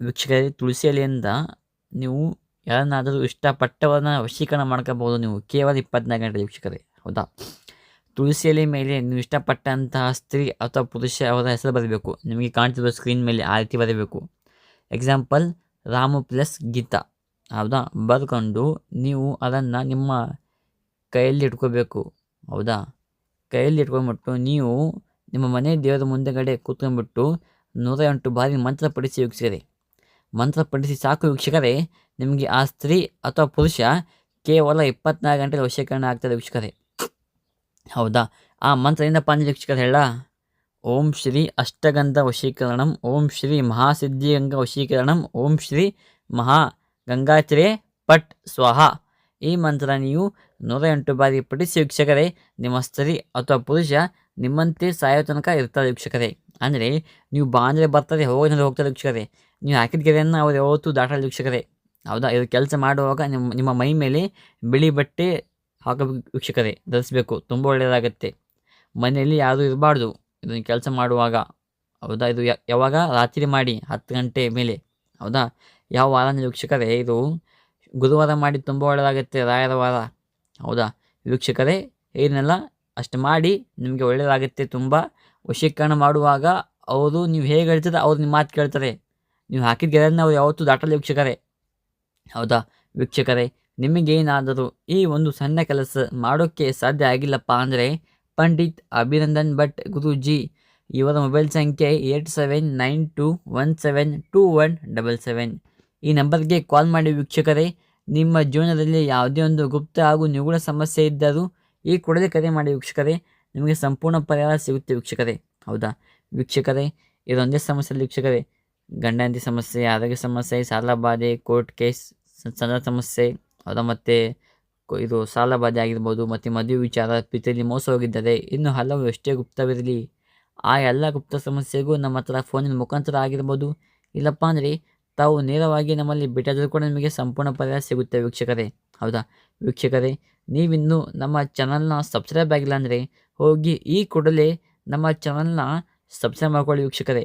ವೀಕ್ಷಕರೇ, ತುಳಸಿ ಎಲೆಯಿಂದ ನೀವು ಯಾರನ್ನಾದರೂ ಇಷ್ಟಪಟ್ಟವರನ್ನ ವಶೀಕರಣ ಮಾಡ್ಕೋಬೋದು. ನೀವು ಕೇವಲ ಇಪ್ಪತ್ನಾಲ್ಕು ಗಂಟೆ ವೀಕ್ಷಕರೇ, ಹೌದಾ? ತುಳಸಿ ಎಲೆ ಮೇಲೆ ನೀವು ಇಷ್ಟಪಟ್ಟಂತಹ ಸ್ತ್ರೀ ಅಥವಾ ಪುರುಷ, ಅವರ ಹೆಸರು ಬರಬೇಕು. ನಿಮಗೆ ಕಾಣ್ತಿರೋ ಸ್ಕ್ರೀನ್ ಮೇಲೆ ಆ ರೀತಿ ಬರಬೇಕು. ಎಕ್ಸಾಂಪಲ್ ರಾಮು ಪ್ಲಸ್ ಗೀತಾ, ಹೌದಾ? ಬರ್ಕೊಂಡು ನೀವು ಅದನ್ನು ನಿಮ್ಮ ಕೈಯಲ್ಲಿ ಇಟ್ಕೋಬೇಕು, ಹೌದಾ? ಕೈಯಲ್ಲಿ ಇಟ್ಕೊಂಬಿಟ್ಟು ನೀವು ನಿಮ್ಮ ಮನೆ ದೇವರ ಮುಂದೆಗಡೆ ಕೂತ್ಕೊಂಡ್ಬಿಟ್ಟು ನೂರ ಎಂಟು ಬಾರಿ ಮಂತ್ರ ಪಡಿಸಿ ವೀಕ್ಷಕರೇ ಮಂತ್ರ ಪಠಿಸಿ ಸಾಕು ವೀಕ್ಷಕರೇ. ನಿಮಗೆ ಆ ಸ್ತ್ರೀ ಅಥವಾ ಪುರುಷ ಕೇವಲ ಇಪ್ಪತ್ನಾಲ್ಕು ಗಂಟೆ ವಶೀಕರಣ ಆಗ್ತದೆ ವೀಕ್ಷಕರೇ. ಹೌದಾ? ಆ ಮಂತ್ರ ಏನಪ್ಪ ಅಂದರೆ ವೀಕ್ಷಕರು ಹೇಳ. ಓಂ ಶ್ರೀ ಅಷ್ಟಗಂಧ ವಶೀಕರಣಂ, ಓಂ ಶ್ರೀ ಮಹಾಸಿದ್ಧಿಗಂಗ ವಶೀಕರಣಂ, ಓಂ ಶ್ರೀ ಮಹಾ ಗಂಗಾಚರೇ ಪಟ್ ಸ್ವಾಹ. ಈ ಮಂತ್ರ ನೀವು ನೂರ ಎಂಟು ಬಾರಿ ಪಠಿಸಿ ವೀಕ್ಷಕರೇ, ನಿಮ್ಮ ಸ್ತ್ರೀ ಅಥವಾ ಪುರುಷ ನಿಮ್ಮಂತೆ ಸಾಯೋ ತನಕ ಇರ್ತಾರೆ ವೀಕ್ಷಕರೇ. ಅಂದರೆ ನೀವು ಬಾ ಬರ್ತದೆ ಬರ್ತಾರೆ ಹೋಗೋದ್ರೆ ಹೋಗ್ತಾರೆ ವೀಕ್ಷಕರೇ. ನೀವು ಹಾಕಿದ ಗೆರೆಯನ್ನು ಅವ್ರು ಯಾವತ್ತೂ ದಾಟಲು ವೀಕ್ಷಕರೇ. ಹೌದಾ? ಇದು ಕೆಲಸ ಮಾಡುವಾಗ ನಿಮ್ಮ ನಿಮ್ಮ ಮೈ ಮೇಲೆ ಬಿಳಿ ಬಟ್ಟೆ ಹಾಕಬೇಕು ವೀಕ್ಷಕರೇ. ಧರಿಸಬೇಕು. ತುಂಬ ಒಳ್ಳೆಯದಾಗತ್ತೆ ಮನೆಯಲ್ಲಿ ಯಾರೂ ಇರಬಾರ್ದು. ಇದನ್ನು ಕೆಲಸ ಮಾಡುವಾಗ. ಹೌದಾ? ಇದು ಯಾವಾಗ? ರಾತ್ರಿ ಮಾಡಿ ಹತ್ತು ಗಂಟೆ ಮೇಲೆ. ಹೌದಾ? ಯಾವ ವಾರ ವೀಕ್ಷಕರೇ, ಇದು ಗುರುವಾರ ಮಾಡಿ ತುಂಬ ಒಳ್ಳೆಯದಾಗುತ್ತೆ ರಾಯರ ವಾರ. ಹೌದಾ? ವೀಕ್ಷಕರೇ, ಏನೆಲ್ಲ ಅಷ್ಟು ಮಾಡಿ ನಿಮಗೆ ಒಳ್ಳೆಯದಾಗುತ್ತೆ ತುಂಬ ವಶೀಕರಣ ಮಾಡುವಾಗ ಅವರು ನೀವು ಹೇಗೆ ಹೇಳ್ತಾರೆ ಅವ್ರು ನಿಮ್ಮ ಮಾತು ಕೇಳ್ತಾರೆ. ನೀವು ಹಾಕಿದ ಗೆರೆಯನ್ನು ಅವ್ರು ಯಾವತ್ತೂ ದಾಟಲು ವೀಕ್ಷಕರೇ. ಹೌದಾ? ವೀಕ್ಷಕರೇ ನಿಮಗೇನಾದರೂ ಈ ಒಂದು ಸಣ್ಣ ಕೆಲಸ ಮಾಡೋಕ್ಕೆ ಸಾಧ್ಯ ಆಗಿಲ್ಲಪ್ಪ ಅಂದರೆ ಪಂಡಿತ್ ಅಭಿನಂದನ್ ಭಟ್ ಗುರೂಜಿ ಇವರ ಮೊಬೈಲ್ ಸಂಖ್ಯೆ eight seven nine two one seven two one double seven. ಈ ನಂಬರ್ಗೆ ಕಾಲ್ ಮಾಡಿ ವೀಕ್ಷಕರೇ, ನಿಮ್ಮ ಜೀವನದಲ್ಲಿ ಯಾವುದೇ ಒಂದು ಗುಪ್ತ ಹಾಗೂ ನಿಗೂಢ ಸಮಸ್ಯೆ ಇದ್ದರೂ ಈ ಕೂಡಲೇ ಕರೆ ಮಾಡಿ ವೀಕ್ಷಕರೇ, ನಿಮಗೆ ಸಂಪೂರ್ಣ ಪರಿಹಾರ ಸಿಗುತ್ತೆ ವೀಕ್ಷಕರೇ. ಹೌದಾ? ವೀಕ್ಷಕರೇ, ಇದೊಂದೇ ಸಮಸ್ಯೆ ವೀಕ್ಷಕರೇ ಗಂಡ ಹೆಂಡತಿ ಸಮಸ್ಯೆ, ಆರೋಗ್ಯ ಸಮಸ್ಯೆ, ಸಾಲ ಬಾಧೆ ಕೋರ್ಟ್ ಕೇಸ್ ಸಣ್ಣ ಸಮಸ್ಯೆ, ಅದು ಮತ್ತು ಇದು ಸಾಲ ಬಾಧೆ ಆಗಿರ್ಬೋದು, ಮತ್ತು ಮದುವೆ ವಿಚಾರ ಪ್ರೀತಿಯಲ್ಲಿ ಮೋಸ ಹೋಗಿದ್ದರೆ. ಇನ್ನು ಹಲವು ಎಷ್ಟೇ ಗುಪ್ತವಿರಲಿ, ಆ ಎಲ್ಲ ಗುಪ್ತ ಸಮಸ್ಯೆಗೂ ನಮ್ಮ ಹತ್ರ ಫೋನಿನ ಮುಖಾಂತರ ಆಗಿರ್ಬೋದು. ಇಲ್ಲಪ್ಪ ಅಂದರೆ, ತಾವು ನೇರವಾಗಿ ನಮ್ಮಲ್ಲಿ ಭೇಟಿಯಾದರೂ ಕೂಡ ನಿಮಗೆ ಸಂಪೂರ್ಣ ಪರಿಹಾರ ಸಿಗುತ್ತೆ ವೀಕ್ಷಕರೇ. ಹೌದಾ? ವೀಕ್ಷಕರೇ, ನೀವಿನ್ನೂ ನಮ್ಮ ಚಾನಲ್ನ ಸಬ್ಸ್ಕ್ರೈಬ್ ಆಗಿಲ್ಲ ಅಂದರೆ, ಹೋಗಿ ಈ ಕೂಡಲೇ ನಮ್ಮ ಚಾನಲ್ನ ಸಬ್ಸ್ಕ್ರೈಬ್ ಮಾಡ್ಕೊಳ್ಳಿ ವೀಕ್ಷಕರೇ.